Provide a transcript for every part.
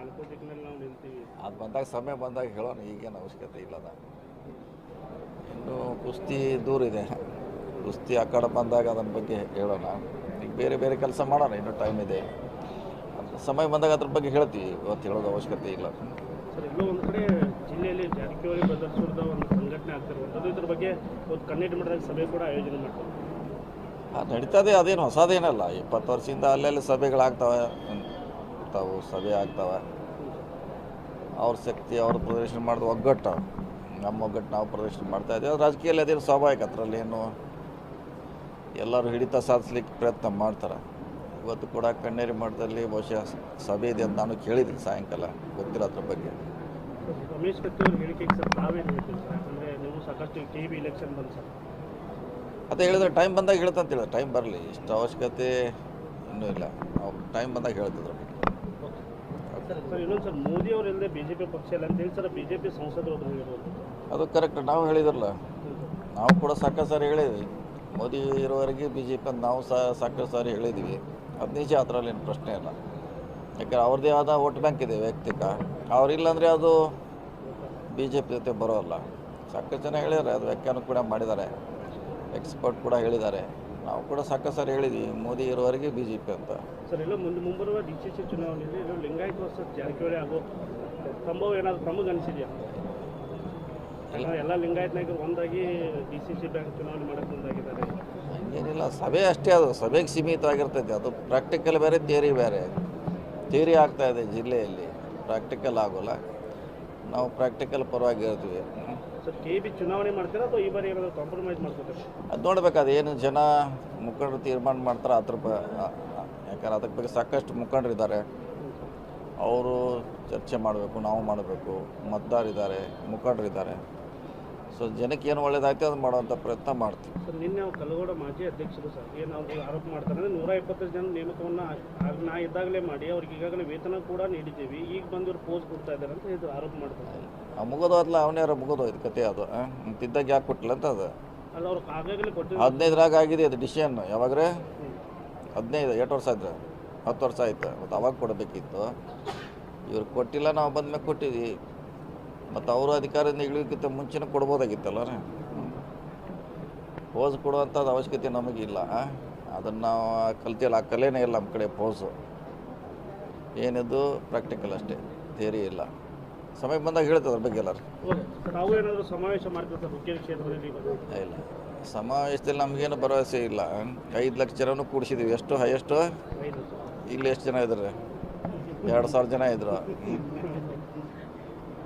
ನಾಲ್ಕು ದಿಕ್ಕಿನಲ್ಲಿ ನಾವು ನಿಲ್ತೀವಿ ಅದು ಬಂದಾಗ ಸಮಯ ಬಂದಾಗ ಹೇಳೋಣ ಈಗೇನು ಅವಶ್ಯಕತೆ ಇಲ್ಲದ. ಇನ್ನು ಕುಸ್ತಿ ದೂರ ಇದೆ. ಕುಸ್ತಿ ಆ ಕಡೆ ಬಂದಾಗ ಅದನ್ನ ಬಗ್ಗೆ ಹೇಳೋಣ. ಈಗ ಬೇರೆ ಬೇರೆ ಕೆಲಸ ಮಾಡೋಣ ಇನ್ನೂ ಟೈಮ್ ಇದೆ. ಸಮಯ ಬಂದಾಗ ಅದ್ರ ಬಗ್ಗೆ ಹೇಳ್ತೀವಿ ಇವತ್ತು ಹೇಳೋದು ಅವಶ್ಯಕತೆ ಇಲ್ಲ. ಸರ್ ಇನ್ನೂ ಒಂದು ಕಡೆ ಜಿಲ್ಲೆಯಲ್ಲಿ ಜಾರಕಿಹೊಳಿ ಬ್ರದರ್ಸ್ ಒಂದು ಸಂಘಟನೆ ಆಗ್ತಿರುವಂಥದ್ದು ಇದ್ರ ಬಗ್ಗೆ ಒಂದು ಕನ್ನಡ ಮಟ್ಟದಲ್ಲಿ ಸಭೆ ಕೂಡ ಆಯೋಜನೆ ಮಾಡ್ತಾರೆ. ಅದು ನಡೀತದೆ ಅದೇನು ಹೊಸದೇನಲ್ಲ. ಇಪ್ಪತ್ತು ವರ್ಷದಿಂದ ಅಲ್ಲೆಲ್ಲ ಸಭೆಗಳಾಗ್ತವೆ. ತಾವು ಸಭೆ ಆಗ್ತಾವೆ. ಅವ್ರ ಶಕ್ತಿ ಅವ್ರ ಪ್ರದರ್ಶನ ಮಾಡಿದ ಒಗ್ಗಟ್ಟು. ನಮ್ಮ ಒಗ್ಗಟ್ಟು ನಾವು ಪ್ರದರ್ಶನ ಮಾಡ್ತಾ ಇದ್ದೀವಿ. ಅದು ರಾಜಕೀಯದಲ್ಲಿ ಅದೇನು ಸ್ವಾಭಾವಿಕ ಅದರಲ್ಲಿ ಏನು ಎಲ್ಲರೂ ಹಿಡಿತ ಸಾಧಿಸ್ಲಿಕ್ಕೆ ಪ್ರಯತ್ನ ಮಾಡ್ತಾರೆ. ಇವತ್ತು ಕೂಡ ಕಣ್ಣೇರಿ ಮಠದಲ್ಲಿ ಬಹುಶಃ ಸಭೆ ಇದೆ ಅಂತ ನಾನು ಕೇಳಿದ್ದೀನಿ ಸಾಯಂಕಾಲ. ಗೊತ್ತಿಲ್ಲ ಅದ್ರ ಬಗ್ಗೆ. ರಮೇಶ್ ಅದೇ ಹೇಳಿದ್ರೆ ಟೈಮ್ ಬಂದಾಗ ಹೇಳ್ತಂತ ಹೇಳಿದ್ರೆ. ಟೈಮ್ ಬರಲಿ. ಇಷ್ಟು ಅವಶ್ಯಕತೆ ಇನ್ನೂ ಇಲ್ಲ. ಅವ್ರು ಟೈಮ್ ಬಂದಾಗ ಹೇಳ್ತಿದ್ರು. ಸರ್ ಇನ್ನೊಂದು ಸರ್ ಮೋದಿ ಅವರು ಇಲ್ಲದೆ ಬಿ ಜೆ ಪಿ ಪಕ್ಷ ಇಲ್ಲ ಅಂತ ಹೇಳಿ ಸರ್ ಬಿ ಜೆ ಪಿ ಸಂಸದರು ಒಬ್ಬರು ಅದು ಕರೆಕ್ಟ್ ನಾವು ಹೇಳಿದ್ರಲ್ಲ. ನಾವು ಕೂಡ ಸಾಕಷ್ಟು ಸಾರಿ ಹೇಳಿದ್ವಿ. ಮೋದಿ ಇರೋವರೆಗೆ ಬಿ ಜೆ ಪಿ ಅಂತ ನಾವು ಸಹ ಸಾಕಷ್ಟು ಸಾರಿ ಹೇಳಿದ್ವಿ. ಅದು ನಿಜ ಅದರಲ್ಲಿ ಏನು ಪ್ರಶ್ನೆ ಇಲ್ಲ. ಯಾಕಂದ್ರೆ ಅವ್ರದ್ದೇ ಆದ ವೋಟ್ ಬ್ಯಾಂಕ್ ಇದೆ ವೈಯಕ್ತಿಕ. ಅವರಿಲ್ಲಾಂದರೆ ಅದು ಬಿ ಜೆ ಪಿ ಜೊತೆ ಬರೋಲ್ಲ. ಸಾಕಷ್ಟು ಜನ ಹೇಳಿದ್ದಾರೆ ಅದು ವ್ಯಾಖ್ಯಾನ ಕೂಡ ಮಾಡಿದ್ದಾರೆ. ಎಕ್ಸ್ಪರ್ಟ್ ಕೂಡ ಹೇಳಿದ್ದಾರೆ. ನಾವು ಕೂಡ ಸಾಕಷ್ಟು ಸರ್ ಹೇಳಿದ್ವಿ. ಮೋದಿ ಇರುವವರೆಗೆ ಬಿ ಜೆ ಪಿ ಅಂತ. ಸರ್ ಎಲ್ಲ ಮುಂದೆ ಮುಂಬರುವ ಡಿ ಸಿ ಚುನಾವಣೆಯಲ್ಲಿ ಎಲ್ಲೋ ಲಿಂಗಾಯತ ವರ್ಸಸ್ ಜಾರಕಿಹೊಳಿ ಆಗೋ ಸಂಭವ ಏನಾದರೂ ತಮಗೆ ಅನಿಸಿದೆಯಾ? ಎಲ್ಲ ಲಿಂಗಾಯತ ನಾಯಕರು ಒಂದಾಗಿ ಡಿ ಸಿ ಸಿ ಬ್ಯಾಂಕ್ ಚುನಾವಣೆ ಮಾಡಕ್ಕೆ ಮುಂದಾಗಿದ್ದಾರೆ. ಏನಿಲ್ಲ ಸಭೆ ಅಷ್ಟೇ ಅದು. ಸಭೆಗೆ ಸೀಮಿತವಾಗಿರ್ತೈತೆ. ಅದು ಪ್ರಾಕ್ಟಿಕಲ್ ಬೇರೆ ಥಿಯರಿ ಬೇರೆ. ಥಿಯರಿ ಆಗ್ತಾ ಇದೆ ಜಿಲ್ಲೆಯಲ್ಲಿ. ಪ್ರಾಕ್ಟಿಕಲ್ ಆಗೋಲ್ಲ. ನಾವು ಪ್ರಾಕ್ಟಿಕಲ್ ಪರವಾಗಿ ಇರ್ತೀವಿ ಚುನಾವಣೆ ಮಾಡ್ತೀರಾ ಅಥವಾ ಈ ಬಾರಿ ಏನಾದರೂ ಕಾಂಪ್ರಮೈಸ್ ಮಾಡ್ಕೋತಾರೆ ಅದು ನೋಡ್ಬೇಕು ಏನು ಜನ ಮುಖಂಡರು ತೀರ್ಮಾನ ಮಾಡ್ತಾರೆ ಅದ್ರ ಬ ಯಾಕಂದ್ರೆ ಅದಕ್ಕೆ ಬಗ್ಗೆ ಸಾಕಷ್ಟು ಮುಖಂಡರಿದ್ದಾರೆ ಅವರು ಚರ್ಚೆ ಮಾಡಬೇಕು ನಾವು ಮಾಡಬೇಕು ಮತದಾರಿದ್ದಾರೆ ಮುಖಂಡರಿದ್ದಾರೆ. ಸೊ ಜನಕ್ಕೆ ಏನು ಒಳ್ಳೇದಾಗ್ತದೆ ಅದು ಮಾಡುವಂಥ ಪ್ರಯತ್ನ ಮಾಡ್ತೀವಿ. ಸರ್ ನಿನ್ನೆ ಕಲಗೋಡ ಮಾಜಿ ಅಧ್ಯಕ್ಷರು ಸರ್ ಏನು ಅವ್ರು ಆರೋಪ ಮಾಡ್ತಾರೆ ಅಂದರೆ ನೂರ ಇಪ್ಪತ್ತೈದು ಜನ ನೇಮಕವನ್ನು ಆಗ ನಾ ಇದ್ದಾಗಲೇ ಮಾಡಿ ಅವ್ರಿಗೆ ಈಗಾಗಲೇ ವೇತನ ಕೂಡ ನೀಡಿದ್ದೀವಿ ಈಗ ಬಂದಿವ್ರು ಪೋಸ್ ಕೊಡ್ತಾ ಇದ್ದಾರೆ ಅಂತ ಇದು ಆರೋಪ ಮಾಡ್ತಾರೆ. ಆ ಮುಗಿದೋದ್ಲ ಅವನೇ ಮುಗಿದೋಯ್ತು ಕತೆ ಅದು ತಿದ್ದಾಗ ಯಾಕೆ ಕೊಟ್ಟಿಲ್ಲ ಅಂತ ಅದು. ಅಲ್ಲ ಅವ್ರು ಆಗಾಗಲೇ ಕೊಟ್ಟಿದ್ದಾರೆ ಹದಿನೈದರಾಗ ಆಗಿದೆ ಅದು ಡಿಸಿಷನ್ ಯಾವಾಗ್ರೆ? ಹದಿನೈದು ಎಷ್ಟು ವರ್ಷ ಆಯ್ತು ಹತ್ತು ವರ್ಷ ಆಯ್ತು ಮತ್ತು ಅವಾಗ ಕೊಡಬೇಕಿತ್ತು. ಇವ್ರು ಕೊಟ್ಟಿಲ್ಲ ನಾವು ಬಂದ ಮೇಲೆ ಕೊಟ್ಟಿದ್ವಿ. ಮತ್ತು ಅವರು ಅಧಿಕಾರದಿಂದ ಇಳಿಯೋಕ್ಕಿಂತ ಮುಂಚೆನೇ ಕೊಡ್ಬೋದಾಗಿತ್ತಲ್ಲ ರೀ? ಪೋಸ್ ಕೊಡುವಂಥದ್ದು ಅವಶ್ಯಕತೆ ನಮಗಿಲ್ಲ ಅದನ್ನು ನಾವು ಕಲ್ತಿಲ್ಲ ಆ ಕಲೆನೇ ಇಲ್ಲ ನಮ್ಮ ಕಡೆ ಪೋಸು. ಏನಿದ್ದು ಪ್ರಾಕ್ಟಿಕಲ್ ಅಷ್ಟೇ ಥೇರಿ ಇಲ್ಲ. ಸಮಯ ಬಂದಾಗ ಹೇಳ್ತದೆ ಅದ್ರ ಬಗ್ಗೆ ಎಲ್ಲರೂ. ಇಲ್ಲ ಸಮಾವೇಶದಲ್ಲಿ ನಮಗೇನು ಭರವಸೆ ಇಲ್ಲ. ಐದು ಲಕ್ಷ ಜನನೂ ಕೂಡಿಸಿದ್ದೀವಿ ಎಷ್ಟು ಹೈಯೆಸ್ಟು ಇಲ್ಲಿ ಎಷ್ಟು ಜನ ಇದ್ದಾರೆ? ಎರಡು ಸಾವಿರ ಜನ ಇದ್ರು.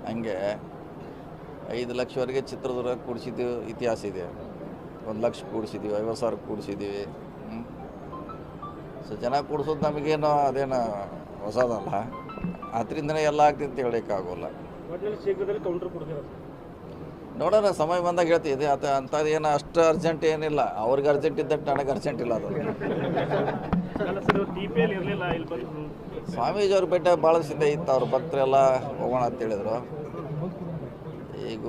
ಹಂಗೆ ಐದು ಲಕ್ಷವರೆಗೆ ಚಿತ್ರದುರ್ಗ ಕೂಡಿಸಿದ್ದು ಇತಿಹಾಸ ಇದೆ. ಒಂದು ಲಕ್ಷ ಕೂಡಿಸಿದ್ದೀವಿ, ಐವತ್ತು ಸಾವಿರ ಕೂಡಿಸಿದ್ದೀವಿ. ಸೊ ಜನ ಕೂಡಿಸೋದು ನಮಗೇನು ಅದೇನು ಹೊಸದಲ್ಲ. ಅದರಿಂದನೇ ಎಲ್ಲ ಆಗ್ತಿ ಅಂತ ಹೇಳೋಕ್ಕಾಗೋಲ್ಲ. ಶೀಘ್ರದಲ್ಲಿ ಕೌಂಟರ್ ಕೊಡ್ತೀರಾ? ನೋಡೋಣ, ಸಮಯ ಬಂದಾಗ ಹೇಳ್ತೀವಿ ಅದು ಅಂಥದ್ದು ಏನು ಅಷ್ಟು ಅರ್ಜೆಂಟ್ ಏನಿಲ್ಲ. ಅವ್ರಿಗೆ ಅರ್ಜೆಂಟ್ ಇದ್ದಟ್ಟು ನನಗೆ ಅರ್ಜೆಂಟ್ ಇಲ್ಲ ಅದು. ಸ್ವಾಮೀಜಿ ಅವ್ರ ಬೆಟ್ಟ ಭಾಳ ಸಿದ್ಧ ಇತ್ತು, ಅವ್ರ ಭಕ್ತರೆಲ್ಲ ಹೋಗೋಣ ಅಂತ ಹೇಳಿದರು. ಈಗ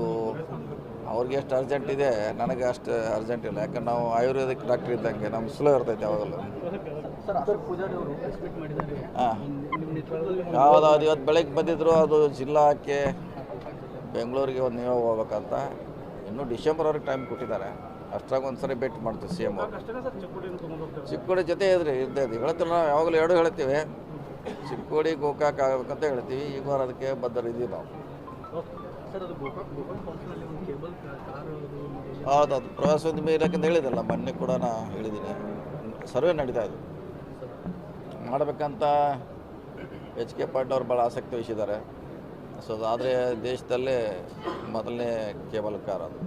ಅವ್ರಿಗೆ ಎಷ್ಟು ಅರ್ಜೆಂಟ್ ಇದೆ, ನನಗೆ ಅಷ್ಟು ಅರ್ಜೆಂಟ್ ಇಲ್ಲ. ಯಾಕಂದ್ರೆ ನಾವು ಆಯುರ್ವೇದಿಕ್ ಡಾಕ್ಟ್ರ್ ಇದ್ದಂಗೆ ನಮ್ಮ ಸ್ಲೋ ಇರ್ತೈತೆ ಯಾವಾಗಲೂ. ಹಾಂ. ನಿಮ್ಮ ಯಾವುದು ಅದು ಇವತ್ತು ಬೆಳಗ್ಗೆ ಬಂದಿದ್ರು, ಅದು ಜಿಲ್ಲಾಕ್ಕೆ ಬೆಂಗಳೂರಿಗೆ ಒಂದು ನೀವು ಹೋಗ್ಬೇಕಂತ. ಇನ್ನೂ ಡಿಸೆಂಬರ್ವರೆಗೆ ಟೈಮ್ ಕೊಟ್ಟಿದ್ದಾರೆ. ಅಷ್ಟ್ರಾಗ ಒಂದು ಸರಿ ಭೇಟಿ ಮಾಡ್ತೀವಿ ಸಿ ಎಂ ಚಿಕ್ಕೋಡಿ ಜೊತೆ ಇದ್ರಿ ಇರ್ತಾ ಇದ್ದೀವಿ ಹೇಳ್ತಿಲ್ಲ ನಾವು ಯಾವಾಗಲೂ ಎರಡು ಹೇಳ್ತೀವಿ. ಚಿಕ್ಕೋಡಿ ಗೋಕಾಕ್ ಆಗ್ಬೇಕಂತ ಹೇಳ್ತೀವಿ. ಈಗ ಅದಕ್ಕೆ ಬದ್ಧರಿದ್ದೀವಿ ನಾವು. ಹೌದು ಅದು ಪ್ರವಾಸೋದ್ಯಮ ಇಲಾಖೆ ಹೇಳಿದಲ್ಲ ಮೊನ್ನೆ ಕೂಡ ನಾ ಹೇಳಿದ್ದೀನಿ. ಸರ್ವೆ ನಡೀತಾ ಇದೆ. ಮಾಡಬೇಕಂತ ಎಚ್ ಕೆ ಪಾಟೀಲ್ ಅವ್ರು ಭಾಳ ಆಸಕ್ತಿ ವಹಿಸಿದ್ದಾರೆ. ಸೊ ಅದಾದರೆ ದೇಶದಲ್ಲೇ ಮೊದಲನೇ ಕೇಬಲ್ ಕಾರ್ ಅದು.